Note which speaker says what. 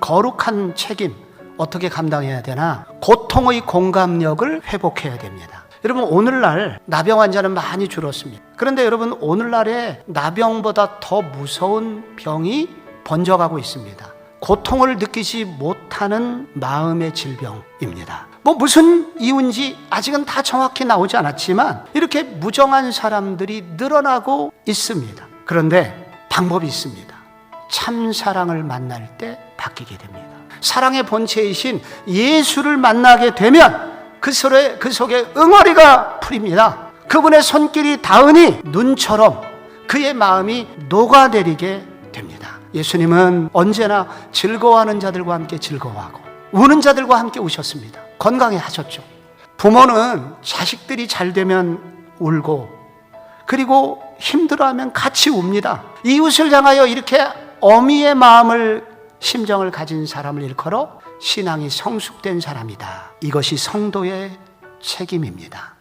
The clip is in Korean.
Speaker 1: 거룩한 책임 어떻게 감당해야 되나? 고통의 공감력을 회복해야 됩니다. 여러분 오늘날 나병 환자는 많이 줄었습니다. 그런데 여러분 오늘날에 나병보다 더 무서운 병이 번져가고 있습니다. 고통을 느끼지 못하는 마음의 질병입니다. 뭐 무슨 이유인지 아직은 다 정확히 나오지 않았지만 이렇게 무정한 사람들이 늘어나고 있습니다. 그런데 방법이 있습니다. 참 사랑을 만날 때 바뀌게 됩니다. 사랑의 본체이신 예수를 만나게 되면 그 속에, 그 속에 응어리가 풀립니다. 그분의 손길이 닿으니 눈처럼 그의 마음이 녹아내리게 됩니다. 예수님은 언제나 즐거워하는 자들과 함께 즐거워하고 우는 자들과 함께 우셨습니다. 건강해 하셨죠. 부모는 자식들이 잘 되면 울고 그리고 힘들어하면 같이 웁니다. 이웃을 향하여 이렇게 어미의 마음을 심정을 가진 사람을 일컬어 신앙이 성숙된 사람이다. 이것이 성도의 책임입니다.